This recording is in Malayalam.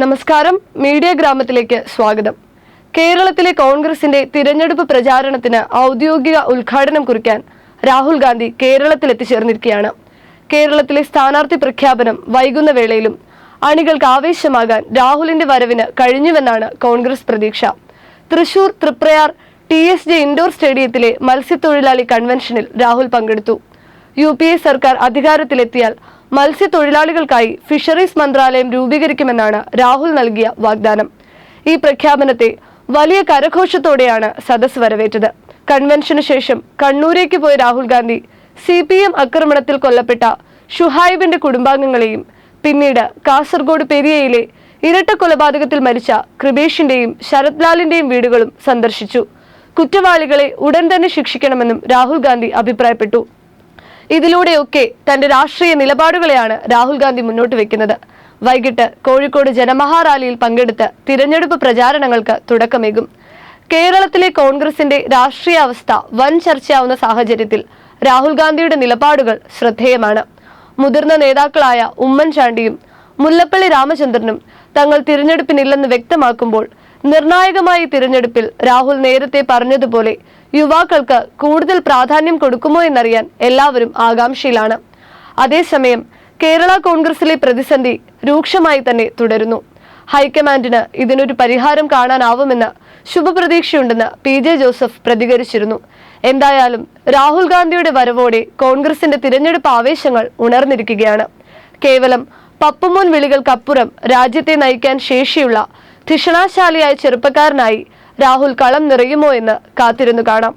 നമസ്കാരം. മീഡിയ ഗ്രാമത്തിലേക്ക് സ്വാഗതം. കേരളത്തിലെ കോൺഗ്രസിന്റെ തിരഞ്ഞെടുപ്പ് പ്രചാരണത്തിന് ഔദ്യോഗിക ഉദ്ഘാടനം കുറിക്കാൻ രാഹുൽ ഗാന്ധി കേരളത്തിൽ എത്തിച്ചേർന്നിരിക്കുകയാണ് കേരളത്തിലെ സ്ഥാനാർത്ഥി പ്രഖ്യാപനം വൈകുന്ന വേളയിലും അണികൾക്ക് ആവേശമാകാൻ രാഹുലിന്റെ വരവിന് കഴിഞ്ഞുവെന്നാണ് കോൺഗ്രസ് പ്രതീക്ഷ. Thrissur Triprayar T S J indoor സ്റ്റേഡിയത്തിലെ മത്സ്യത്തൊഴിലാളി കൺവെൻഷനിൽ രാഹുൽ പങ്കെടുത്തു. യു സർക്കാർ അധികാരത്തിലെത്തിയാൽ മത്സ്യത്തൊഴിലാളികൾക്കായി ഫിഷറീസ് മന്ത്രാലയം രൂപീകരിക്കുമെന്നാണ് രാഹുൽ നൽകിയ വാഗ്ദാനം. ഈ പ്രഖ്യാപനത്തെ വലിയ കരഘോഷത്തോടെയാണ് സദസ് വരവേറ്റത്. കൺവെൻഷന് ശേഷം കണ്ണൂരേക്ക് പോയ Rahul Gandhi C P M ആക്രമണത്തിൽ കൊല്ലപ്പെട്ട ഷുഹൈബിന്റെ കുടുംബാംഗങ്ങളെയും പിന്നീട് കാസർഗോഡ് പെരിയയിലെ ഇരട്ട കൊലപാതകത്തിൽ മരിച്ച കൃപേഷിന്റെയും ശരത് ലാലിന്റെയും വീടുകളും സന്ദർശിച്ചു. കുറ്റവാളികളെ ഉടൻ തന്നെ ശിക്ഷിക്കണമെന്നും രാഹുൽ ഗാന്ധി അഭിപ്രായപ്പെട്ടു. ഇതിലൂടെയൊക്കെ തന്റെ രാഷ്ട്രീയ നിലപാടുകളെയാണ് രാഹുൽ ഗാന്ധി മുന്നോട്ട് വെക്കുന്നത്. വൈകിട്ട് കോഴിക്കോട് ജനമഹാറാലിയിൽ പങ്കെടുത്ത് തിരഞ്ഞെടുപ്പ് പ്രചാരണങ്ങൾക്ക് തുടക്കമേകും. കേരളത്തിലെ കോൺഗ്രസിന്റെ രാഷ്ട്രീയ അവസ്ഥ വൻ ചർച്ചയാവുന്ന സാഹചര്യത്തിൽ രാഹുൽ ഗാന്ധിയുടെ നിലപാടുകൾ ശ്രദ്ധേയമാണ്. മുതിർന്ന നേതാക്കളായ ഉമ്മൻചാണ്ടിയും മുല്ലപ്പള്ളി രാമചന്ദ്രനും തങ്ങൾ തിരഞ്ഞെടുപ്പിനില്ലെന്ന് വ്യക്തമാക്കുമ്പോൾ നിർണായകമായ തിരഞ്ഞെടുപ്പിൽ രാഹുൽ നേരത്തെ പറഞ്ഞതുപോലെ യുവാക്കൾക്ക് കൂടുതൽ പ്രാധാന്യം കൊടുക്കുമോ എന്നറിയാൻ എല്ലാവരും ആകാംക്ഷയിലാണ്. അതേസമയം കേരള കോൺഗ്രസിലെ പ്രതിസന്ധി രൂക്ഷമായി തന്നെ തുടരുന്നു. ഹൈക്കമാൻഡിന് ഇതിനൊരു പരിഹാരം കാണാനാവുമെന്ന് ശുഭപ്രതീക്ഷയുണ്ടെന്ന് പി ജെ ജോസഫ് പ്രതികരിച്ചിരുന്നു. എന്തായാലും രാഹുൽ ഗാന്ധിയുടെ വരവോടെ കോൺഗ്രസിന്റെ തിരഞ്ഞെടുപ്പ് ആവേശങ്ങൾ ഉണർന്നിരിക്കുകയാണ്. കേവലം പപ്പുമോൻ വിളികൾക്കപ്പുറം രാജ്യത്തെ നയിക്കാൻ ശേഷിയുള്ള ധിഷണാശാലിയായ ചെറുപ്പക്കാരനായി രാഹുൽ കളം നിറയുമോ എന്ന് കാത്തിരുന്നു കാണാം